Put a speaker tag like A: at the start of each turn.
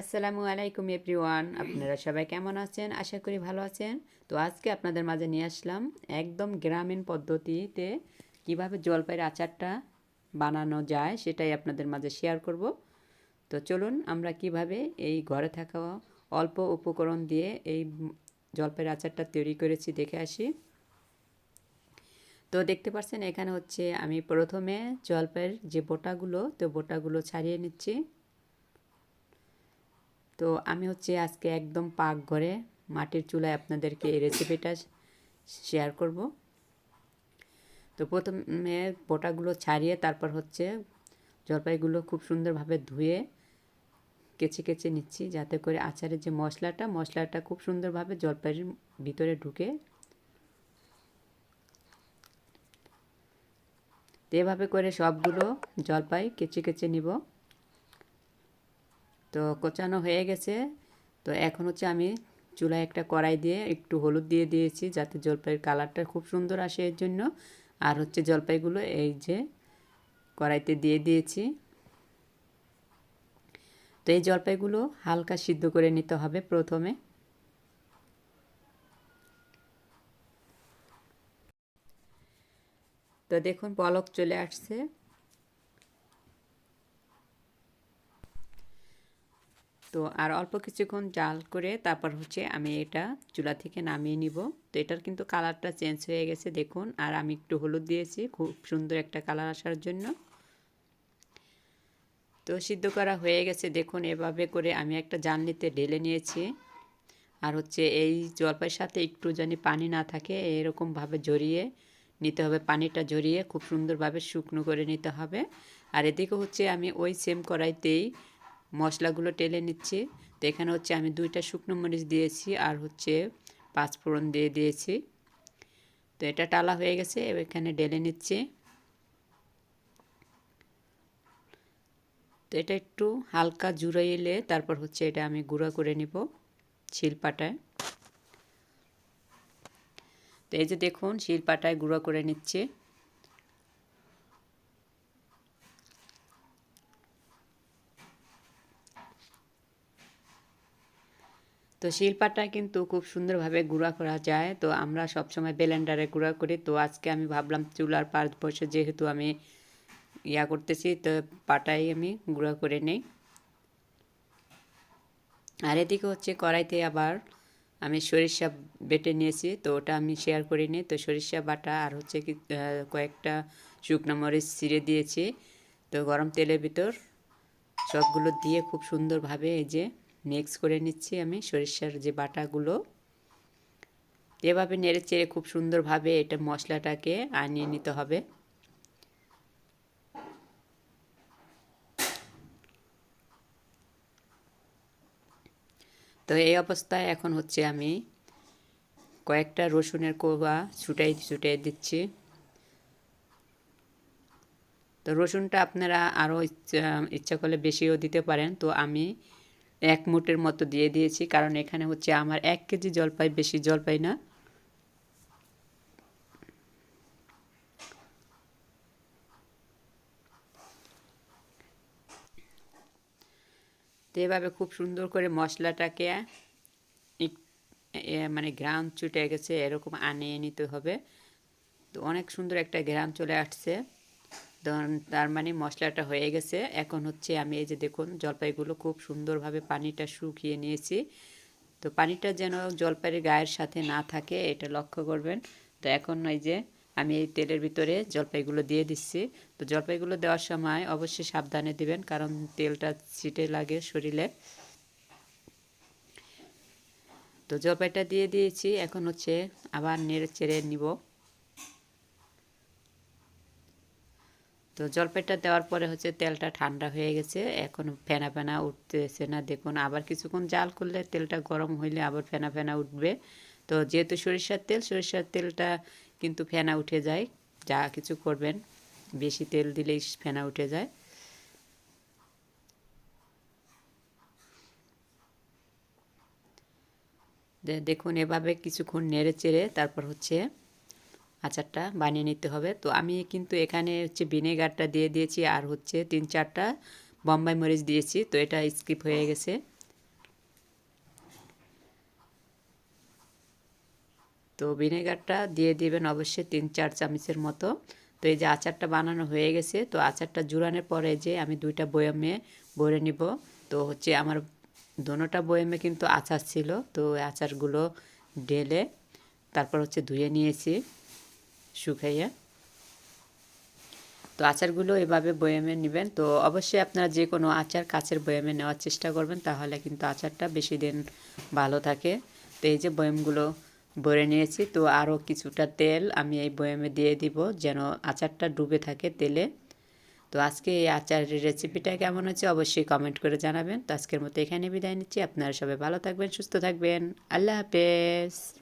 A: আসসালামু আলাইকুম এভরিওয়ান। আপনারা সবাই কেমন আছেন? আশা করি ভালো আছেন। তো আজকে আপনাদের মাঝে নিয়ে আসলাম একদম গ্রামীণ পদ্ধতিতে কীভাবে জলপাইয়ের আচারটা বানানো যায় সেটাই আপনাদের মাঝে শেয়ার করব। তো চলুন আমরা কীভাবে এই ঘরে থাকা অল্প উপকরণ দিয়ে এই জলপাইয়ের আচারটা তৈরি করেছি দেখে আসি। তো দেখতে পাচ্ছেন এখানে হচ্ছে আমি প্রথমে জলপাইয়ের যে বোটাগুলো, তো বোটাগুলো ছাড়িয়ে নিচ্ছি। তো আমি হচ্ছে আজকে একদম পাক ঘরে মাটির চুলায় আপনাদেরকে এই রেসিপিটা শেয়ার করব। তো প্রথমে বোটাগুলো ছাড়িয়ে তারপর হচ্ছে জলপাইগুলো খুব সুন্দরভাবে ধুয়ে কেচে কেচে নিচ্ছি যাতে করে আচারের যে মশলাটা মশলাটা খুব সুন্দরভাবে জলপাইয়ের ভিতরে ঢুকে। এভাবে করে সবগুলো জলপাই কেচে কেচে নিব। তো কোচানো হয়ে গেছে। তো এখন হচ্ছে আমি চুলায় একটা কড়াই দিয়ে একটু হলুদ দিয়ে দিয়েছি যাতে জলপাইয়ের কালারটা খুব সুন্দর আসে এর জন্য। আর হচ্ছে জলপাইগুলো এই যে কড়াইতে দিয়ে দিয়েছি। তো এই জলপাইগুলো হালকা সিদ্ধ করে নিতে হবে প্রথমে। তো দেখুন পলক চলে আসছে। তো আর অল্প কিছুক্ষণ জাল করে তারপর হচ্ছে আমি এটা চুলা থেকে নামিয়ে নিব। তো এটার কিন্তু কালারটা চেঞ্জ হয়ে গেছে, দেখুন। আর আমি একটু হলুদ দিয়েছি, খুব সুন্দর একটা কালার আসার জন্য। তো সিদ্ধ করা হয়ে গেছে, দেখুন। এভাবে করে আমি একটা জানলিতে ঢেলে নিয়েছি। আর হচ্ছে এই জলপাইয়ের সাথে একটু জানি পানি না থাকে, এরকমভাবে জড়িয়ে নিতে হবে। পানিটা জড়িয়ে খুব সুন্দরভাবে শুকনো করে নিতে হবে। আর এদিকে হচ্ছে আমি ওই সেম কড়াইতেই মশলাগুলো টেলে নিচ্ছি। তো এখানে হচ্ছে আমি দুইটা শুকনো মরিচ দিয়েছি আর হচ্ছে পাঁচফোড়ন দিয়ে দিয়েছি। তো এটা টালা হয়ে গেছে এখানে ডেলে নিচ্ছি। তো এটা একটু হালকা জুড়ে এলে তারপর হচ্ছে এটা আমি গুঁড়া করে নিব শিলপাটায়। তো এই যে দেখুন, শিলপাটায় গুঁড়ো করে নিচ্ছে। তো শিলপাটা কিন্তু খুব সুন্দরভাবে গুঁড়া করা যায়। তো আমরা সবসময় ব্লেন্ডারে গুঁড়া করি। তো আজকে আমি ভাবলাম চুলার পাশ বসে যেহেতু আমি ইয়া করতেছি, তো পাটাই আমি গুঁড়া করে নেই। আর এদিকে হচ্ছে কড়াইতে আবার আমি সরিষা বেটে নিয়েছি, তো ওটা আমি শেয়ার করে করিনি তো সরিষা বাটা আর হচ্ছে কি কয়েকটা শুকনো মরিচ ছিঁড়ে দিয়েছি। তো গরম তেলের ভিতর সবগুলো দিয়ে খুব সুন্দরভাবে এই যে মিক্স করে নিচ্ছি আমি সরিষার যে বাটাগুলো। এভাবে নেড়ে চেড়ে খুব সুন্দরভাবে এটা মশলাটাকে আনিয়ে নিতে হবে। তো এই অবস্থায় এখন হচ্ছে আমি কয়েকটা রসুনের কোয়া ছুটাই ছুটাই দিচ্ছি। তো রসুনটা আপনারা আরও ইচ্ছা ইচ্ছা করলে বেশিও দিতে পারেন। তো আমি এক মুটের মতো দিয়ে দিয়েছি, কারণ এখানে হচ্ছে আমার এক কেজি জলপাই বেশি জলপাই না। এভাবে খুব সুন্দর করে মশলাটাকে মানে গ্রাম ছুটে গেছে, এরকম আনিয়ে নিতে হবে। তো অনেক সুন্দর একটা গ্রাম চলে আসছে। তার মানে মশলাটা হয়ে গেছে। এখন হচ্ছে আমি এই যে দেখুন, জলপাইগুলো খুব সুন্দরভাবে পানিটা শুকিয়ে নিয়েছি। তো পানিটা যেন জলপাইয়ের গায়ের সাথে না থাকে, এটা লক্ষ্য করবেন। তো এখন এই যে আমি এই তেলের ভিতরে জলপাইগুলো দিয়ে দিচ্ছি। তো জলপাইগুলো দেওয়ার সময় অবশ্যই সাবধানে দিবেন, কারণ তেলটা ছিটে লাগে শরীরে। তো জলপাইটা দিয়ে দিয়েছি, এখন হচ্ছে আবার নেড়ে চেড়ে নিব। তো জলপাইটা দেওয়ার পরে হচ্ছে তেলটা ঠান্ডা হয়ে গেছে। এখন ফেনা ফেনা উঠতেছে না। দেখুন, আবার কিছুক্ষণ জাল করলে তেলটা গরম হইলে আবার ফেনা ফেনা উঠবে। তো যেহেতু সরিষার তেল, সরিষার তেলটা কিন্তু ফেনা উঠে যায়। যা কিছু করবেন, বেশি তেল দিলেই ফেনা উঠে যায়। দেখুন, এভাবে কিছুক্ষণ নেড়ে চেড়ে তারপর হচ্ছে আচারটা বানিয়ে নিতে হবে। তো আমি কিন্তু এখানে হচ্ছে ভিনেগারটা দিয়ে দিয়েছি আর হচ্ছে তিন চারটা বম্বাই মরিচ দিয়েছি। তো এটা স্কিপ হয়ে গেছে। তো ভিনেগারটা দিয়ে দিবেন অবশ্যই তিন চার চামচের মতো। তো এই যে আচারটা বানানো হয়ে গেছে, তো আচারটা জুড়ানোর পরে যে আমি দুইটা বয়ামে ভরে নিব। তো হচ্ছে আমার দোনোটা বয়ামে কিন্তু আচার ছিল। তো আচারগুলো ঢেলে তারপর হচ্ছে ধুয়ে নিয়েছি। শুকাইয়া। তো আচারগুলো এভাবে বয়ামে নেবেন। তো অবশ্যই আপনারা যে কোনো আচার কাছের বয়ামে নেওয়ার চেষ্টা করবেন, তাহলে কিন্তু আচারটা বেশি দিন ভালো থাকে। তো এই যে বয়ামগুলো ভরে নিয়েছি, তো আরও কিছুটা তেল আমি এই বয়ামে দিয়ে দিব যেন আচারটা ডুবে থাকে তেলে। তো আজকে এই আচারের রেসিপিটা কেমন হচ্ছে অবশ্যই কমেন্ট করে জানাবেন। তো আজকের মতো এখানে বিদায় নিচ্ছি। আপনারা সবাই ভালো থাকবেন, সুস্থ থাকবেন। আল্লাহ হাফেজ।